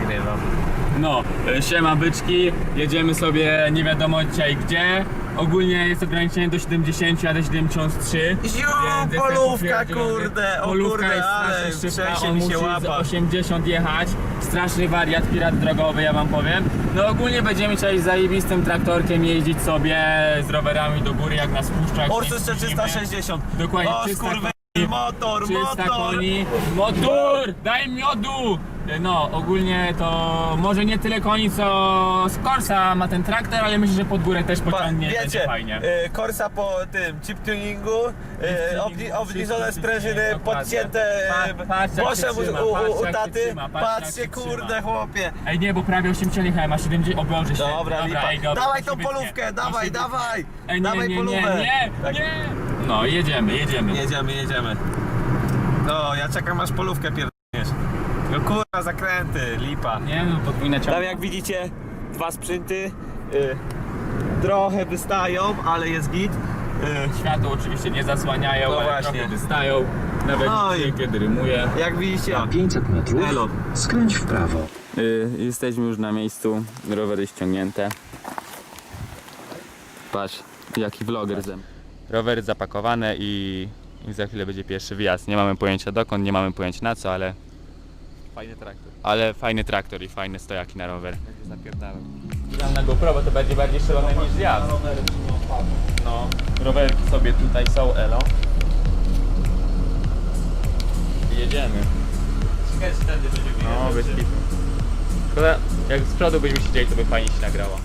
nagrywam. No, e, siema byczki, jedziemy sobie nie wiadomo dzisiaj gdzie. Ogólnie jest ograniczenie do 70, a do 73. Ziu, Więc polówka, kurde, o Polówka kurde, jest ale strasznie szybka, trzęsie on mi się musi łapa. z 80 jechać. Straszny wariat, pirat drogowy, ja wam powiem. No ogólnie będziemy chcieli z zajebistym traktorkiem jeździć sobie z rowerami do góry, jak nas puszcza. jak Ursus nie 360. Dokładnie, O 300 skurwy, koni. motor, 300 motor. koni. Motor! Daj miodu! No, ogólnie to może nie tyle koni, co z Corsa ma ten traktor, ale myślę, że pod górę też Pa- pociągnie i będzie Wiecie, fajnie. y, Corsa po tym chip tuningu, y, obni, obniżone wszystko, sprężyny, dokładnie. podcięte Pa- patrz, jak boszem trzyma, u, u, patrz, u jak się taty. trzyma, patrz, jak Patrzcie się kurde trzyma. chłopie. Ej nie, bo prawie 80 jechałem, a 70 obłoży się. Dobra, lipa. ej, dobra, dawaj to tą się polówkę, wytnie. To dawaj, się dawaj. Ej, nie, dawaj nie, polówę. nie, nie, Tak. nie. No, jedziemy, jedziemy. Jedziemy, jedziemy. No, ja czekam aż polówkę pierdolniesz. No kurwa, zakręty, lipa. Nie no, podwójne ciągi. Tam jak widzicie, dwa sprzęty y, trochę wystają, ale jest git. Y, Światło oczywiście nie zasłaniają, No ale właśnie. trochę wystają. Nawet No i- kiedy rymuje. jak widzicie, Za 500 metrów Elo. skręć w prawo. Y, jesteśmy już na miejscu, rowery ściągnięte. Patrz, jaki vloger ze mną. Rowery zapakowane i, i za chwilę będzie pierwszy wyjazd. Nie mamy pojęcia dokąd, nie mamy pojęcia na co, ale, fajny traktor. ale fajny traktor i fajne stojaki na rower. Będzie zapierdalał. Tam na GoPro, bo to będzie bardziej szalone niż zjazd. No, rowerki sobie tutaj są, elo. I jedziemy. Ciekawe, czy tędy będzie No, bez kitu. Szkoda, jak z przodu byśmy siedzieli, to by fajnie się nagrało.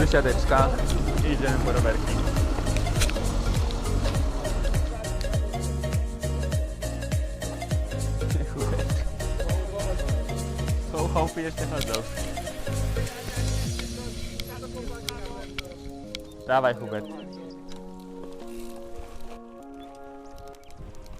Wysiadeczka i idziemy po rowerki. Ho, hopy jeszcze chodzą. Dawaj Hubert.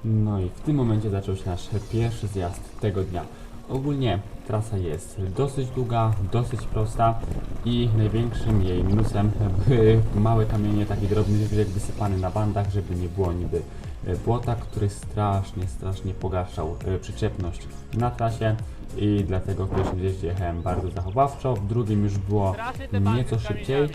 No i w tym momencie zaczął się nasz pierwszy zjazd tego dnia. Ogólnie trasa jest dosyć długa, dosyć prosta i największym jej minusem były małe kamienie, taki drobny żwirek wysypany na bandach, żeby nie było niby e, błota, który strasznie, strasznie pogarszał e, przyczepność na trasie i dlatego w pierwszym zjeździe jechałem bardzo zachowawczo, w drugim już było nieco szybciej, e,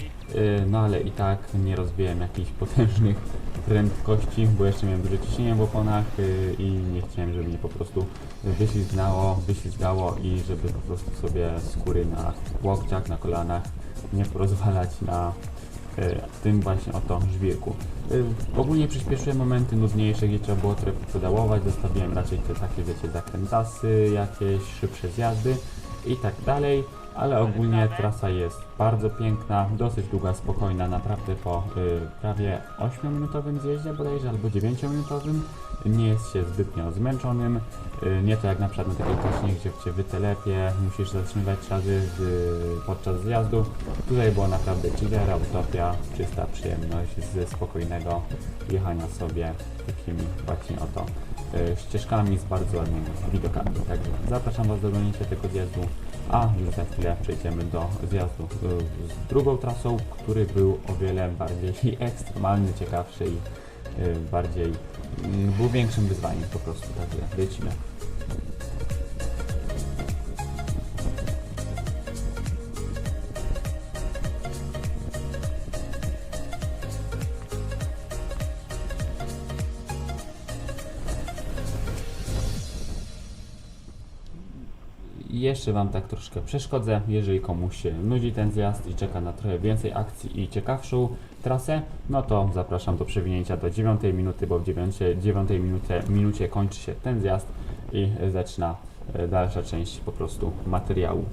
no ale i tak nie rozwijałem jakichś potężnych prędkości, bo jeszcze miałem duże ciśnienie w oponach y, i nie chciałem, żeby mnie po prostu wyślizgało, wyślizgało i żeby po prostu sobie skóry na łokciach, na kolanach nie porozwalać na y, tym właśnie oto żwirku. Y, Ogólnie przyspieszyłem momenty nudniejsze, gdzie trzeba było trochę pedałować, zostawiłem raczej te takie, wiecie, zakrętasy, jakieś szybsze zjazdy i tak dalej, ale ogólnie trasa jest bardzo piękna, dosyć długa, spokojna, naprawdę po y, prawie 8-minutowym zjeździe bodajże, albo 9-minutowym nie jest się zbytnio zmęczonym, y, nie to jak na przykład na takiej kośnie, gdzie cię wytelepie, musisz zatrzymywać razy z, podczas zjazdu, tutaj było naprawdę chillera, utopia, czysta przyjemność ze spokojnego jechania sobie takimi właśnie oto e, ścieżkami z bardzo ładnymi widokami. Także zapraszam Was do oglądnięcia tego zjazdu, a już za chwilę przejdziemy do zjazdu z drugą trasą, który był o wiele bardziej ekstremalny, ciekawszy i e, bardziej mm, był większym wyzwaniem po prostu. Także lecimy. I jeszcze Wam tak troszkę przeszkodzę, jeżeli komuś się nudzi ten zjazd i czeka na trochę więcej akcji i ciekawszą trasę, no to zapraszam do przewinięcia do 9 minuty, bo w 9, 9 minucie, minucie kończy się ten zjazd i zaczyna e, dalsza część po prostu materiału.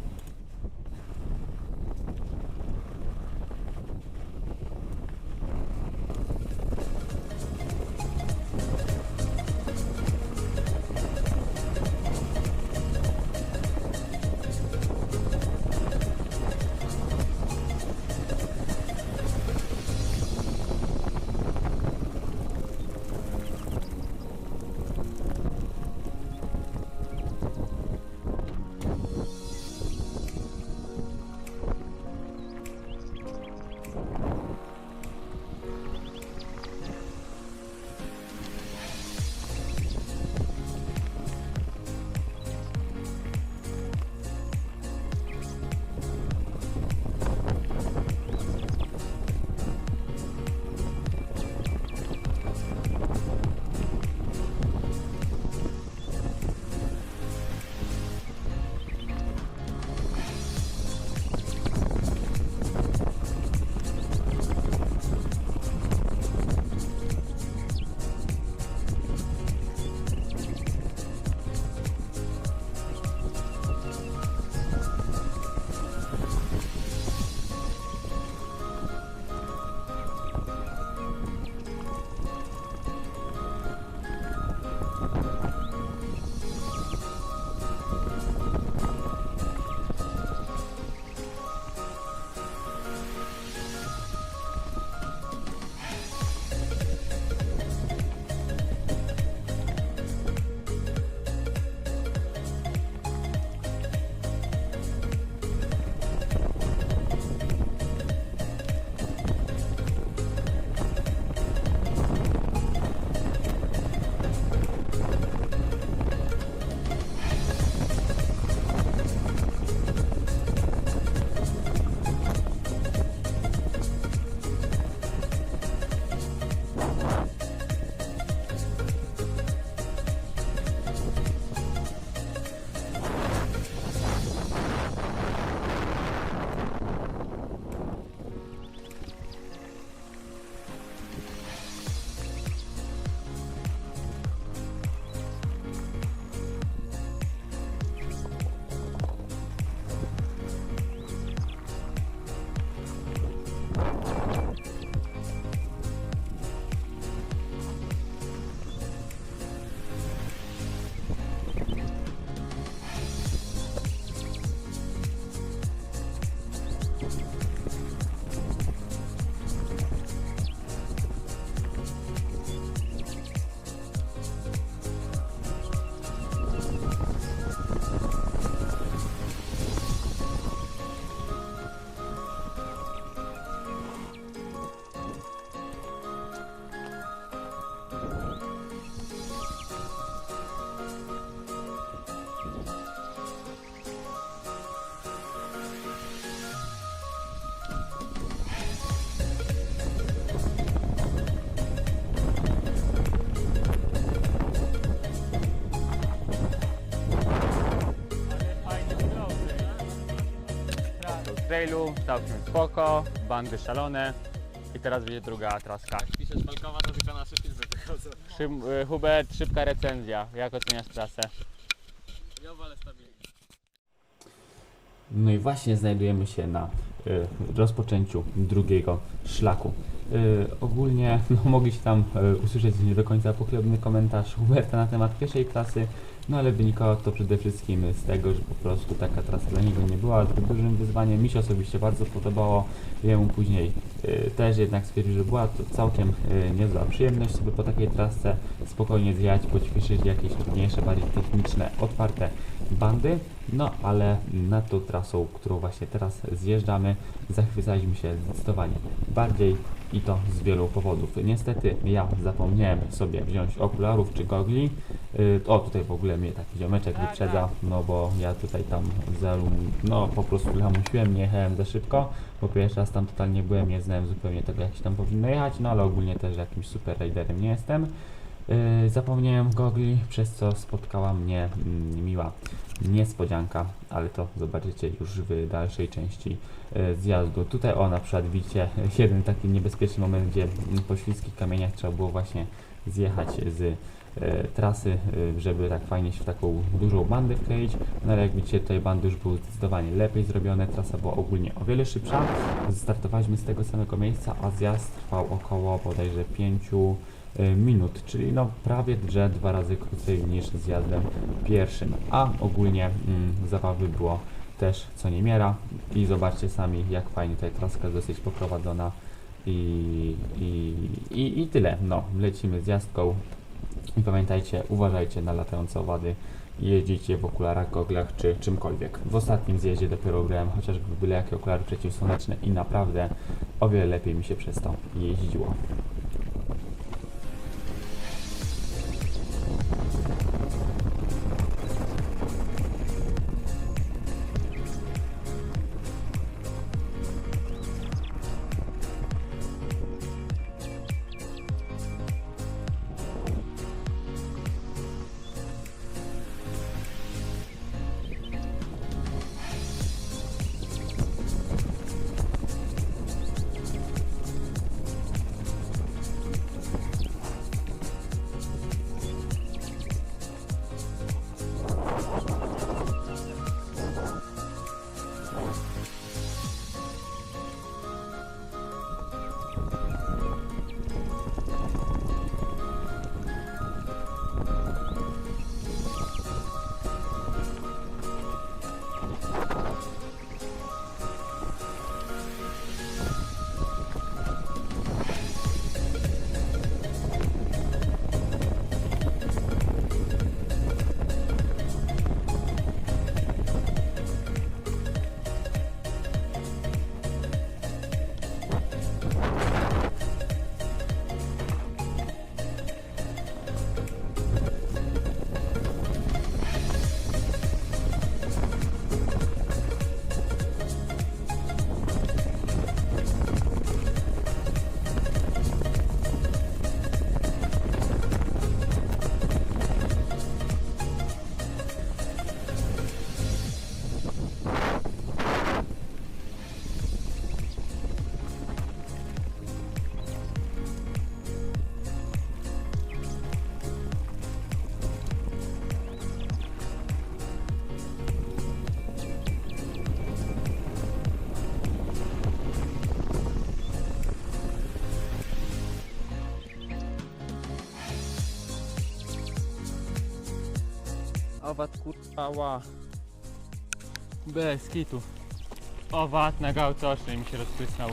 Trailu, całkiem spoko, bandy szalone i teraz będzie druga traska. Piszesz Falkowa, to tylko nasze filmy wychodzą. Szym, y, Hubert, szybka recenzja, jak oceniasz trasę? Ja wolę stabilnie. No i właśnie znajdujemy się na y, rozpoczęciu drugiego szlaku. Y, ogólnie no, mogliście tam y, usłyszeć nie do końca pochlebny komentarz Huberta na temat pierwszej trasy, no ale wynikało to przede wszystkim z tego, że po prostu taka trasa dla niego nie była dużym wyzwaniem. Mi się osobiście bardzo podobało, jemu później y, też jednak stwierdził, że była to całkiem y, niezła przyjemność sobie po takiej trasce spokojnie zjechać, poćwiczyć jakieś trudniejsze, bardziej techniczne, otwarte bandy. No ale nad tą trasą, którą właśnie teraz zjeżdżamy, zachwycaliśmy się zdecydowanie bardziej i to z wielu powodów. Niestety ja zapomniałem sobie wziąć okularów czy gogli. Yy, o, tutaj w ogóle mnie taki ziomeczek wyprzedza, no bo ja tutaj tam zalum, no po prostu lamusiłem, nie jechałem za szybko, bo pierwszy raz tam totalnie byłem, nie znałem zupełnie tego jak się tam powinno jechać, no ale ogólnie też jakimś super raiderem nie jestem. Yy, zapomniałem gogli, przez co spotkała mnie mm, miła niespodzianka, ale to zobaczycie już w dalszej części e, zjazdu. Tutaj o na przykład widzicie jeden taki niebezpieczny moment, gdzie po śliskich kamieniach trzeba było właśnie zjechać z e, trasy, żeby tak fajnie się w taką dużą bandę wkleić. No ale jak widzicie tutaj bandy już były zdecydowanie lepiej zrobione, trasa była ogólnie o wiele szybsza. Startowaliśmy z tego samego miejsca, a zjazd trwał około bodajże 5 e, minut, czyli no prawie że dwa razy krócej niż zjazdem pierwszym, a ogólnie mm, zabawy było też co niemiara i zobaczcie sami jak fajnie tutaj traska jest dosyć poprowadzona. I, i, i, i tyle, no lecimy z jazdką. I pamiętajcie, uważajcie na latające owady. Jeździcie w okularach, goglach czy czymkolwiek. W ostatnim zjeździe dopiero grałem chociażby byle jakie okulary przeciwsłoneczne i naprawdę o wiele lepiej mi się przez to jeździło. Owad kurwa Bez kitu. Owad na gałtoszy mi się rozprysnął.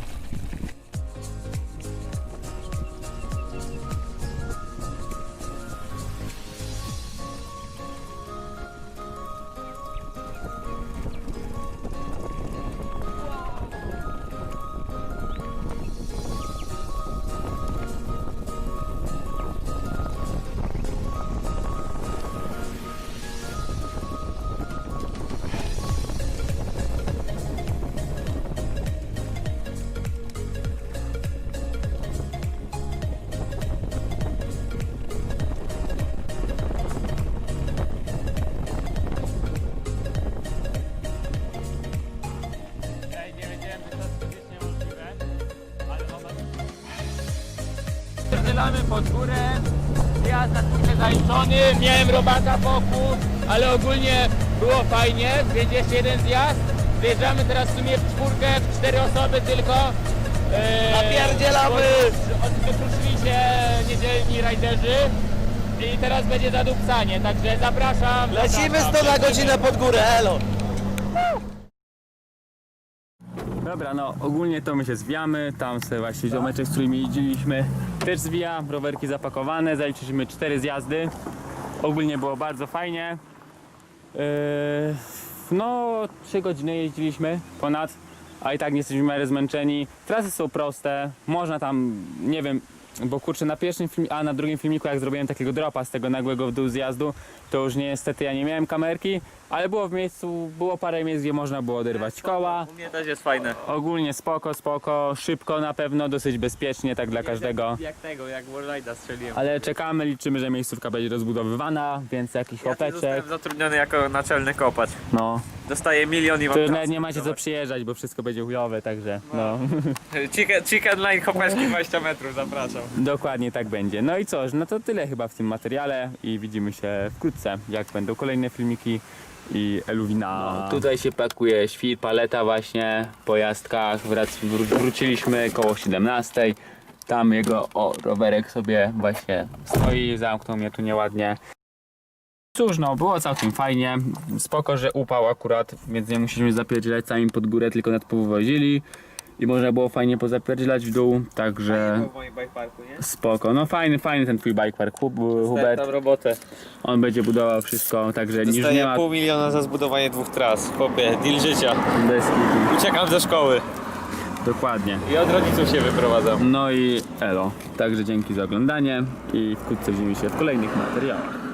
Strzelamy pod górę, jazd na trochę zaliczony, miałem robaka boku, ale ogólnie było fajnie, jeszcze jeden zjazd. Wjeżdżamy teraz w sumie w czwórkę, w cztery osoby tylko. Eee, Napierdzielamy! od- od- Wykruszyli się niedzielni rajderzy i teraz będzie zadupcanie, także zapraszam. Lecimy zapraszam. 100 na godzinę pod górę, elo! Dobra, no ogólnie to my się zwijamy, tam sobie właśnie ziomeczek, z którymi jeździliśmy też zwija, rowerki zapakowane, zaliczyliśmy cztery zjazdy. Ogólnie było bardzo fajnie. Yy, no 3 godziny jeździliśmy ponad, a i tak nie jesteśmy miarę zmęczeni. Trasy są proste, można tam, nie wiem, bo kurczę, na pierwszym a na drugim filmiku jak zrobiłem takiego dropa z tego nagłego w dół zjazdu, to już niestety ja nie miałem kamerki, ale było w miejscu, było parę miejsc, gdzie można było oderwać koła. U mnie też jest fajne. Ogólnie spoko, spoko, szybko na pewno, dosyć bezpiecznie, tak dla każdego. Jak tego, jak Warride'a strzeliłem. Ale czekamy, liczymy, że miejscówka będzie rozbudowywana, więc jakiś Ja zostałem zatrudniony jako naczelny kopacz. No, Dostaję milion i mam to już nawet nie macie co przyjeżdżać, bo wszystko będzie chujowe, także no. Chicken, chicken line hopeczki 20 metrów, zapraszam. Dokładnie tak będzie. No i cóż, no to tyle chyba w tym materiale i widzimy się wkrótce, jak będą kolejne filmiki i Eluwina. No, tutaj się pakuje świr, paleta właśnie po jazdkach. Wrac, wró- wróciliśmy koło 17. Tam jego o, rowerek sobie właśnie stoi, zamknął mnie tu nieładnie. Cóż, no było całkiem fajnie. Spoko, że upał akurat, więc nie musieliśmy zapierdzielać sami pod górę, tylko nad powozili. I można było fajnie pozapierdzielać w dół, także w moim bike parku, nie? spoko. No fajny, fajny ten twój bike park, Hub- Hubert. tam robotę. On będzie budował wszystko, także już nie Dostaję ma pół miliona za zbudowanie dwóch tras. Chłopie, deal życia. bez kitu. Uciekam ze szkoły Dokładnie. i od rodziców się wyprowadzam. No i elo. Także dzięki za oglądanie i wkrótce widzimy się w kolejnych materiałach.